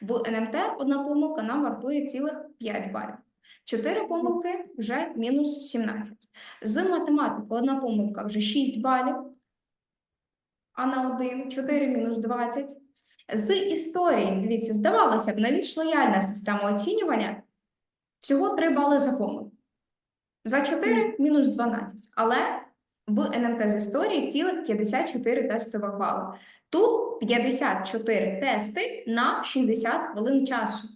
В НМТ одна помилка нам вартує цілих 5 балів. Чотири помилки вже мінус 17. З математики одна помилка вже 6 балів, а на 1 4 мінус 20. З історії, дивіться, здавалося б, найбільш лояльна система оцінювання всього 3 бали за помилку. За 4 мінус 12. Але в НМТ з історії цілих 54 тестових бали. Тут 54 тести на 60 хвилин часу.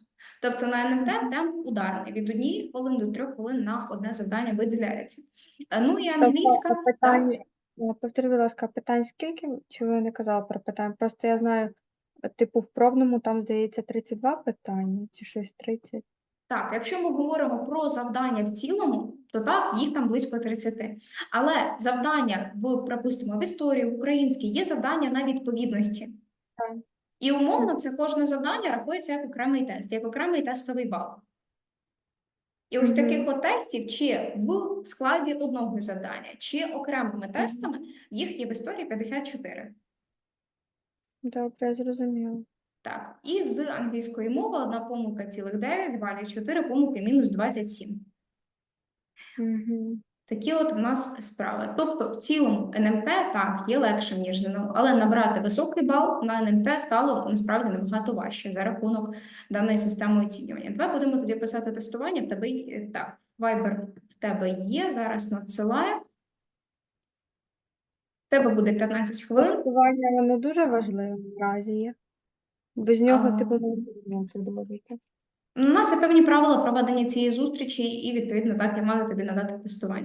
Тобто на НМТ темп ударний. Від однієї хвилин до трьох хвилин на одне завдання виділяється. Е, Ну і англійська. Тобто, питання, е, повтори, будь ласка, питань скільки? Чи ви не казали про питання? Просто я знаю, типу, в пробному там, здається, 32 питання, чи щось 30. Так, якщо ми говоримо про завдання в цілому, то так, їх там близько 30. Але завдання в, припустимо, в історії українській є завдання на відповідності. Так. І умовно це кожне завдання рахується як окремий тест, як окремий тестовий бал. І ось таких от тестів, чи в складі одного завдання, чи окремими тестами, їх є в історії 54. Добре, я зрозуміла. Так, і з англійської мови одна помилка цілих 9 балів, 4 помилки мінус 27. Угу. Такі от в нас справи. Тобто, в цілому НМТ так є легшим, ніж ЗНО, але набрати високий бал на НМТ стало насправді набагато важче за рахунок даної системи оцінювання. Давай будемо тоді писати тестування. В тебе є- так, Viber в тебе є, зараз надсилає. В тебе буде 15 хвилин. Тестування, воно дуже важливе наразі є. Без нього, А. типу, не можна продовжити. У нас є певні правила проведення цієї зустрічі, і відповідно так я маю тобі надати тестування.